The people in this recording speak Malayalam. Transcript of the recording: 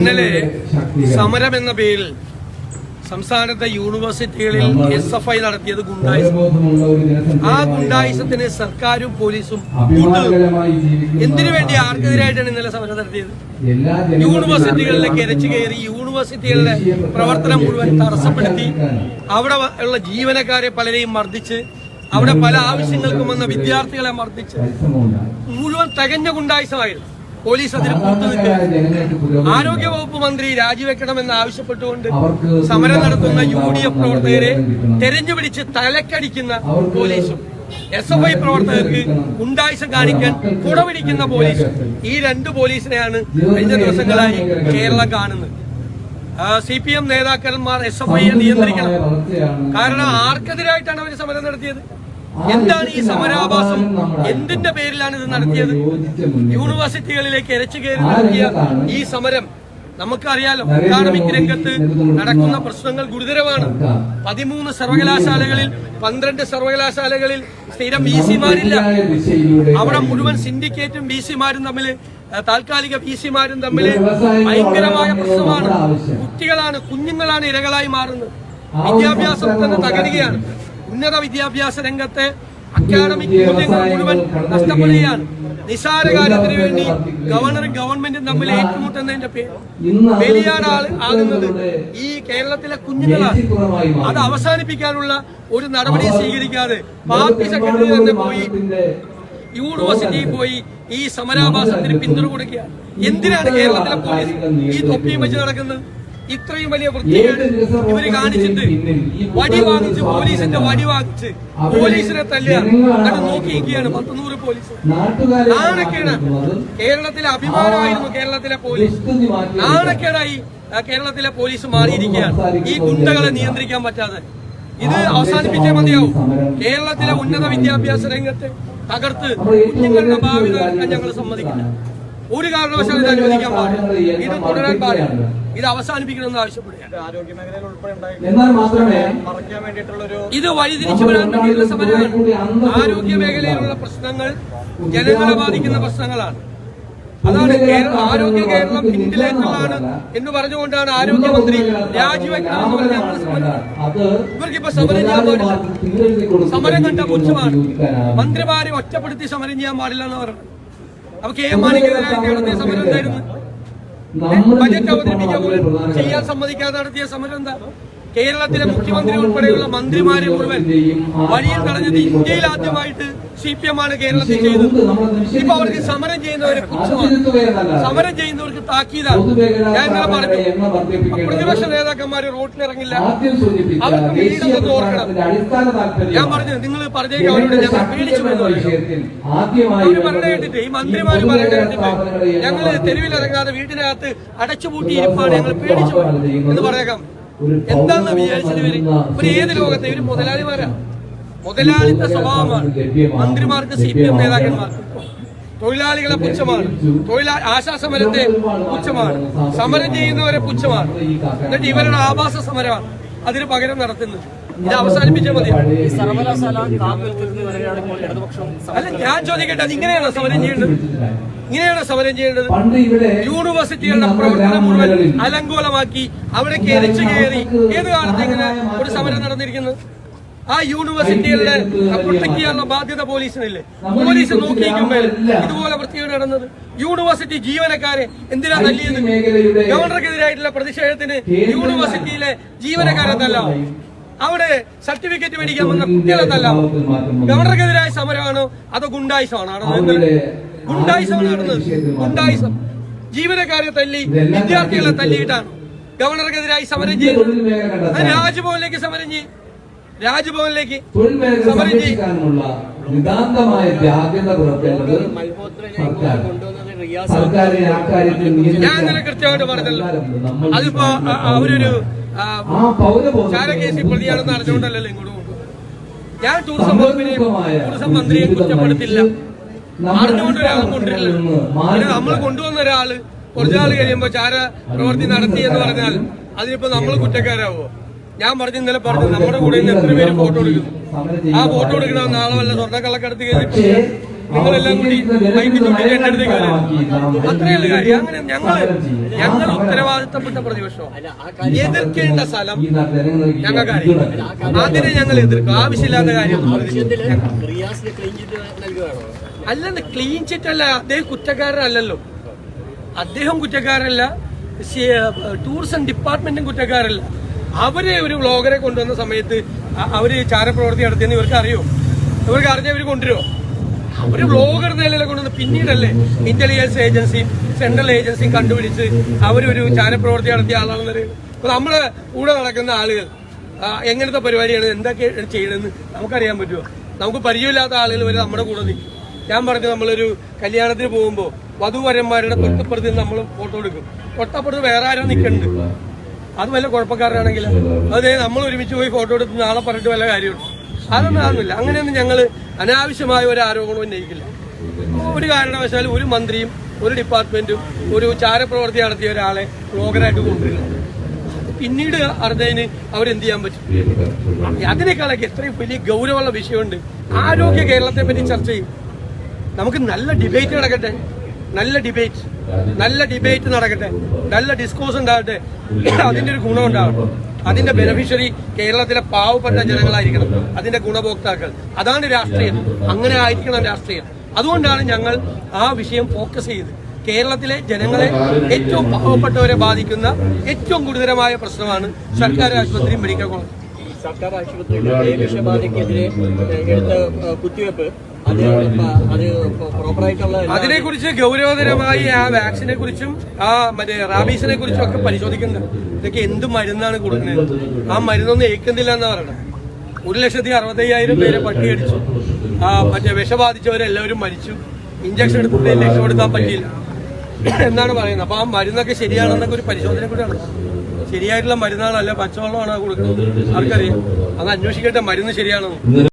ഇന്നലെ സമരം എന്ന പേരിൽ സംസ്ഥാനത്തെ യൂണിവേഴ്സിറ്റികളിൽ എസ് എഫ് ഐ നടത്തിയത് ഗുണ്ടായിസം. ആ ഗുണ്ടായിസത്തിന് സർക്കാരും പോലീസും. എന്തിനു വേണ്ടി ആർക്കെതിരായിട്ടാണ് ഇന്നലെ സമരം നടത്തിയത്? യൂണിവേഴ്സിറ്റികളിലേക്ക് ഇരച്ചു കയറി യൂണിവേഴ്സിറ്റികളുടെ പ്രവർത്തനം മുഴുവൻ തടസ്സപ്പെടുത്തി. അവിടെ ഉള്ള ജീവനക്കാരെ പലരെയും മർദ്ദിച്ച് അവിടെ പല ആവശ്യങ്ങൾക്കും വന്ന വിദ്യാർത്ഥികളെ മർദ്ദിച്ച് മുഴുവൻ തികഞ്ഞ ഗുണ്ടായിസമായിരുന്നു. പോലീസ് അതിന് ആരോഗ്യ ആരോഗ്യവകുപ്പ് മന്ത്രി രാജിവെക്കണമെന്ന് ആവശ്യപ്പെട്ടുകൊണ്ട് സമരം നടത്തുന്ന യു ഡി എഫ് പ്രവർത്തകരെ തെരഞ്ഞുപിടിച്ച് തലക്കടിക്കുന്ന പോലീസും എസ് എഫ് ഐ പ്രവർത്തകർക്ക് ഉണ്ടായിസം കാണിക്കാൻ കുടപിടിക്കുന്ന പോലീസും. ഈ രണ്ട് പോലീസിനെയാണ് കഴിഞ്ഞ ദിവസങ്ങളായി കേരളം കാണുന്നത്. സി പി എം നേതാക്കന്മാർ എസ് എഫ് ഐയെ നിയന്ത്രിക്കണം. കാരണം ആർക്കെതിരായിട്ടാണ് അവർ സമരം നടത്തിയത്? എന്താണ് ഈ സമരാഭാസം? എന്തിന്റെ പേരിലാണ് ഇത് നടത്തിയത്? യൂണിവേഴ്സിറ്റികളിലേക്ക് ഇരച്ചു കയറി നടത്തിയ ഈ സമരം നമുക്കറിയാലോ അക്കാഡമിക് രംഗത്ത് നടക്കുന്ന പ്രശ്നങ്ങൾ ഗുരുതരമാണ്. പതിമൂന്ന് സർവകലാശാലകളിൽ പന്ത്രണ്ട് സർവകലാശാലകളിൽ സ്ഥിരം വി സിമാരില്ല. അവിടെ മുഴുവൻ സിൻഡിക്കേറ്റും വി സിമാരും തമ്മിൽ താൽക്കാലിക വി സിമാരും തമ്മിൽ ഭയങ്കരമായ പ്രശ്നമാണ്. കുട്ടികളാണ് കുഞ്ഞുങ്ങളാണ് ഇരകളായി മാറുന്നത്. വിദ്യാഭ്യാസം തന്നെ തകരുകയാണ്. ഉന്നത വിദ്യാഭ്യാസ രംഗത്തെ അക്കാദമിക് മൂല്യങ്ങൾ മുഴുവൻ നഷ്ടപ്പെടുകയാണ്. നിസാര കാര്യത്തിന് വേണ്ടി ഗവർണറും ഗവൺമെന്റും തമ്മിൽ ഏറ്റുമുട്ടുന്നതിന്റെ പേര് ബലിയാണ് ആകുന്നത് ഈ കേരളത്തിലെ കുഞ്ഞുങ്ങളാണ്. അത് അവസാനിപ്പിക്കാനുള്ള ഒരു നടപടി സ്വീകരിക്കാതെ പാർട്ടി സെക്രട്ടറി തന്നെ പോയി യൂണിവേഴ്സിറ്റിയിൽ പോയി ഈ സമരാഭാസത്തിന് പിന്തുണ കൊടുക്കുക എന്തിനാണ് കേരളത്തിലെ പോലീസ് ഈ തൊപ്പിയും വെച്ച് നടക്കുന്നത്? ഇത്രയും വലിയ വൃത്തികേട് ഇവർ കാണിച്ചിട്ട് വടി വാങ്ങിച്ച് പോലീസിന്റെ വടി വാങ്ങിച്ച് പോലീസിനെ തല്ലുക. അത് നോക്കിയിരിക്കുകയാണ് പത്ത് നൂറ് പോലീസ്. നാണക്കേട് കേരളത്തിലെ അഭിമാനമായിരുന്നു കേരളത്തിലെ പോലീസ്. നാണക്കേടായി കേരളത്തിലെ പോലീസ് മാറിയിരിക്കുകയാണ്. ഈ ഗുണ്ടകളെ നിയന്ത്രിക്കാൻ പറ്റാതെ. ഇത് അവസാനിപ്പിച്ചേ മതിയാവും. കേരളത്തിലെ ഉന്നത വിദ്യാഭ്യാസ രംഗത്തെ തകർത്ത് കുഞ്ഞുങ്ങളുടെ ഭാവി ഞങ്ങൾ സമ്മതിക്കില്ല. ഒരു കാരണവശാലും ഇത് അനുവദിക്കാൻ പാടില്ല. ഇത് തുടരാൻ പാടില്ല. ഇത് അവസാനിപ്പിക്കണമെന്ന് ആവശ്യപ്പെടുകയാണ്. ആരോഗ്യ ഇത് വഴിതിരിച്ചു വിടാൻ വേണ്ടിയുള്ള സമരമാണ്. മേഖലയിലുള്ള പ്രശ്നങ്ങൾ ജനങ്ങളെ ബാധിക്കുന്ന പ്രശ്നങ്ങളാണ്. അതാണ് കേരള ആരോഗ്യ കേരളം പിന്നിലേക്കുള്ളതാണ് എന്ന് പറഞ്ഞുകൊണ്ടാണ് ആരോഗ്യമന്ത്രി രാജിവെക്കണമെന്ന് പറഞ്ഞ് ഇവർക്കിപ്പോ സമരം ചെയ്യാൻ പാടില്ല. സമരം കണ്ട പുച്ഛമാണ്. മന്ത്രിമാരെ ഒറ്റപ്പെടുത്തി സമരം ചെയ്യാൻ പാടില്ല എന്ന് പറഞ്ഞു അപ്പൊ കെ എം മാണിക്കെതിരായിട്ട് നടത്തിയ സമരം എന്തായിരുന്നു? ബജറ്റ് അവതരിപ്പിക്കാൻ പോലും ചെയ്യാൻ സമ്മതിക്കാതെ നടത്തിയ സമരം എന്താ? കേരളത്തിലെ മുഖ്യമന്ത്രി ഉൾപ്പെടെയുള്ള മന്ത്രിമാരെ മുഴുവൻ വഴിയിൽ തടഞ്ഞത് ഇന്ത്യയിൽ ആദ്യമായിട്ട് സി പി എം ആണ് കേരളത്തിൽ ചെയ്തത്. ഇപ്പൊ അവർക്ക് സമരം ചെയ്യുന്നവരെ സമരം ചെയ്യുന്നവർക്ക് താക്കീതാണ്. ഞാൻ ഇന്നലെ പറഞ്ഞു. പ്രതിപക്ഷ നേതാക്കന്മാര് റോട്ടിലിറങ്ങില്ല. അവർക്ക് വീടൊന്നും ഓർക്കണം. ഞാൻ പറഞ്ഞു നിങ്ങൾ പറഞ്ഞേക്ക് അവരോട് ഞങ്ങൾ പേടിച്ചു പോയെന്ന് പറഞ്ഞു പറഞ്ഞ കേട്ടിട്ട് ഈ മന്ത്രിമാര് പറയുന്നത് കേട്ടിട്ട് ഞങ്ങൾ തെരുവിലിറങ്ങാതെ വീട്ടിനകത്ത് അടച്ചുപൂട്ടി ഇരിപ്പാണ് ഞങ്ങൾ പേടിച്ചു എന്ന് പറയാം എന്താന്ന് വിചാരിച്ചത് ഇവർ? ഇവർ ഏത് ലോകത്തെ? ഇവർ മുതലാളിമാരാ? മുതലാളിത്ത സ്വഭാവമാണ്. മന്ത്രിമാർക്ക് സി പി എം നേതാക്കന്മാർക്ക് തൊഴിലാളികളെ പുച്ഛമാണ്. തൊഴിലാ ആശാസമരത്തെ പുച്ഛമാണ്. സമരം ചെയ്യുന്നവരെ പുച്ഛമാണ്. എന്നിട്ട് ഇവരുടെ ആവാസ സമരമാണ്. അതിന് പകരം നടത്തുന്നത്. ഇത് അവസാനിപ്പിച്ചാൽ മതി. അല്ല ഞാൻ ചോദിക്കട്ടെ അത് ഇങ്ങനെയാണോ സമരം ചെയ്യേണ്ടത്? ഇങ്ങനെയാണോ സമരം ചെയ്യേണ്ടത്? പണ്ട് ഇവിടെ യൂണിവേഴ്സിറ്റികളുടെ പ്രവർത്തനം മുഴുവൻ അലങ്കോലമാക്കി അവിടെ കയറിച്ചു കയറി. ഏത് കാലത്ത് ഇങ്ങനെ ഒരു സമരം നടന്നിരിക്കുന്നത്? ആ യൂണിവേഴ്സിറ്റികളുടെ പ്രൊട്ടക്ട് ചെയ്യാനുള്ള ബാധ്യത പോലീസിനില്ലേ? പോലീസ് നോക്കിയിരിക്കുമ്പോൾ ഇതുപോലെ വൃത്തികേട് നടന്നത്. യൂണിവേഴ്സിറ്റി ജീവനക്കാരെ എന്തിനാ തല്ലിയത്? ഗവർണർക്കെതിരായിട്ടുള്ള പ്രതിഷേധത്തിന് യൂണിവേഴ്സിറ്റിയിലെ ജീവനക്കാരെ തല്ലാം അവിടെ സർട്ടിഫിക്കറ്റ് മേടിക്കാൻ വന്ന കുട്ടികളെ തല്ലാം ഗവർണർക്കെതിരായ സമരമാണോ? അതോ ഗുണ്ടായിസമാണോ നടന്നത്? ഗുണ്ടായിസമാണ് നടന്നത്. ഗുണ്ടായിസം. ജീവനക്കാരെ തല്ലി വിദ്യാർത്ഥികളെ തല്ലിയിട്ടാണ്. ഗവർണർക്കെതിരായി സമരം ചെയ്തു. രാജ്ഭവനിലേക്ക് സമരം ചെയ്യും രാജ്ഭവനിലേക്ക് തൊഴിൽ മേഖല സമരം ചെയ്യും. സംരക്ഷിക്കാനുള്ള നിതാന്തമായ ജാഗ്രത പുറത്തേണ്ടത് സർക്കാർ സർക്കാരിനെ ആ കാര്യത്തിൽ ഞാൻ കൃത്യമായിട്ട് പറഞ്ഞല്ലോ. അതിപ്പോ അവരൊരു ചാരക്കേസിൽ പ്രതിയാണെന്ന് അറിഞ്ഞുകൊണ്ടല്ലോ ഇങ്ങോട്ട് ഞാൻ ടൂറിസം വകുപ്പിനെയും ടൂറിസം മന്ത്രിയെ കുറ്റപ്പെടുത്തില്ല. അറിഞ്ഞുകൊണ്ട് ഒരാളും കൊണ്ടുവരില്ല. നമ്മൾ കൊണ്ടുവന്ന ഒരാൾ കുറച്ചാൾ കഴിയുമ്പോ ചാര പ്രവൃത്തി നടത്തി എന്ന് പറഞ്ഞാൽ അതിനിപ്പോ നമ്മൾ കുറ്റക്കാരാവോ? ഞാൻ പറഞ്ഞു ഇന്നലെ പറഞ്ഞു നമ്മുടെ കൂടെ ഇന്ന് എത്ര പേര് ഫോട്ടോ എടുക്കുന്നു? ആ ഫോട്ടോ എടുക്കണ നാളെ വല്ല സ്വർണക്കള്ളക്കടത്ത് കഴിഞ്ഞിട്ട് നിങ്ങളെല്ലാം കൂടി മൈക്ക് ചൂണ്ടിട്ട് എന്റെ അടുത്തേക്ക് വരും അത്രയല്ല കാര്യം. അങ്ങനെ ഞങ്ങൾ ഞങ്ങൾ ഉത്തരവാദിത്തപ്പെട്ട പ്രതിപക്ഷം? എതിർക്കേണ്ട സ്ഥലം ഞങ്ങൾക്കറിയാം അതിനെ ഞങ്ങൾ എതിർക്കും. ആവശ്യമില്ലാത്ത കാര്യം ക്ലീൻ ചിറ്റ് നൽകുകയാണോ? അല്ലെന്ന് ക്ലീൻ ചിറ്റ് അല്ല. അദ്ദേഹം കുറ്റക്കാരനല്ലല്ലോ. അദ്ദേഹം കുറ്റക്കാരല്ല ടൂറിസം ഡിപ്പാർട്ട്മെന്റും കുറ്റക്കാരല്ല അവർ ഒരു വ്ളോഗറെ കൊണ്ടുവന്ന സമയത്ത് അവർ ചാരപ്രവർത്തി നടത്തിയെന്ന് ഇവർക്ക് അറിയോ? ഇവർക്ക് അറിഞ്ഞ ഇവർ കൊണ്ടുവരുമോ ഒരു വ്ളോഗർ നിലയിലെ കൊണ്ടുവന്ന് പിന്നീടല്ലേ ഇന്റലിജൻസ് ഏജൻസി സെൻട്രൽ ഏജൻസി കണ്ടുപിടിച്ച് അവരൊരു ചാരപ്രവർത്തി നടത്തിയ ആളാണെന്ന് അറിയുന്നത് അപ്പൊ കൂടെ നടക്കുന്ന ആളുകൾ എങ്ങനത്തെ പരിപാടിയാണ് എന്തൊക്കെ ചെയ്യണമെന്ന് നമുക്കറിയാൻ പറ്റുമോ? നമുക്ക് പരിചയമില്ലാത്ത ആളുകൾ വരെ നമ്മുടെ കൂടെ നിൽക്കും. ഞാൻ പറഞ്ഞു നമ്മളൊരു കല്യാണത്തിന് പോകുമ്പോൾ വധുവരന്മാരുടെ തൊട്ടപ്പുറത്ത് നമ്മൾ ഫോട്ടോ എടുക്കും. തൊട്ടപ്പുറത്ത് വേറെ ആരോ നിൽക്കുന്നുണ്ട് അത് വല്ല കുഴപ്പക്കാരനാണെങ്കിൽ അതെ നമ്മൾ ഒരുമിച്ച് പോയി ഫോട്ടോ എടുത്ത് നാളെ പറഞ്ഞിട്ട് വല്ല കാര്യമുണ്ട്? അതൊന്നും ആകുന്നില്ല അങ്ങനെയൊന്നും ഞങ്ങൾ അനാവശ്യമായ ഒരു ആരോപണവും ഉന്നയിക്കില്ല. ഒരു കാരണവശാലും ഒരു മന്ത്രിയും ഒരു ഡിപ്പാർട്ട്മെന്റും ഒരു ചാരപ്രവർത്തി നടത്തിയ ഒരാളെ ബ്ലോഗറായിട്ട് കൊണ്ടുവരില്ല. പിന്നീട് അറിഞ്ഞതിന് അവരെന്ത് ചെയ്യാൻ പറ്റും? അതിനേക്കാളൊക്കെ എത്രയും വലിയ ഗൗരവമുള്ള വിഷയമുണ്ട്. ആരോഗ്യ കേരളത്തെ പറ്റി ചർച്ച ചെയ്യും. നമുക്ക് നല്ല ഡിബേറ്റ് നടക്കട്ടെ. നല്ല ഡിബേറ്റ് നല്ല ഡിബേറ്റ് നടക്കട്ടെ. നല്ല ഡിസ്കോഴ്സ് ഉണ്ടാകട്ടെ. അതിന്റെ ഒരു ഗുണം ഉണ്ടാവട്ടെ അതിന്റെ ബെനിഫിഷ്യറി കേരളത്തിലെ പാവപ്പെട്ട ജനങ്ങളായിരിക്കണം. അതിന്റെ ഗുണഭോക്താക്കൾ. അതാണ് രാഷ്ട്രീയം. അങ്ങനെ ആയിരിക്കണം രാഷ്ട്രീയം. അതുകൊണ്ടാണ് ഞങ്ങൾ ആ വിഷയം ഫോക്കസ് ചെയ്ത് കേരളത്തിലെ ജനങ്ങളെ ഏറ്റവും പാവപ്പെട്ടവരെ ബാധിക്കുന്ന ഏറ്റവും ഗുരുതരമായ പ്രശ്നമാണ് സർക്കാർ ആശുപത്രി മെഡിക്കൽ കോളേജ്. സർക്കാർ ആശുപത്രിയുടെ വിഷബാധയ്ക്കെതിരെ എടുത്ത കുത്തിവെപ്പ് അത് പ- അത് പ്രോപ്പറായിട്ടുള്ള എല്ലാ- അതിനെക്കുറിച്ച് ഗൗരവതരമായി ആ വാക്സിനെ കുറിച്ചും ആ മറ്റേ റാബീസിനെ കുറിച്ചും ഒക്കെ പരിശോധിക്കുന്നുണ്ട്. ഇതൊക്കെ എന്ത് മരുന്നാണ് കൊടുക്കുന്നത്? ആ മരുന്നൊന്നും ഏൽക്കുന്നില്ല എന്ന് പറയണം ഒരു ലക്ഷത്തി അറുപത്തയ്യായിരം പേരെ പട്ടിയടിച്ചു. ആ മറ്റേ വിഷബാധിച്ചവരെല്ലാവരും മരിച്ചു. ഇഞ്ചക്ഷൻ എടുത്തിട്ട് രക്ഷപ്പെടുത്താൻ പറ്റിയില്ല. എന്നാണ് പറയുന്നത്. അപ്പൊ ആ മരുന്നൊക്കെ ശരിയാണെന്നൊക്കെ ഒരു പരിശോധന കൂടെയാണ് ശരിയായിട്ടുള്ള മരുന്നാണല്ല പച്ചവെള്ളമാണ് കൊടുക്കുന്നത്? ആർക്കറിയാം. അത് അന്വേഷിക്കട്ടെ മരുന്ന് ശരിയാണെന്ന്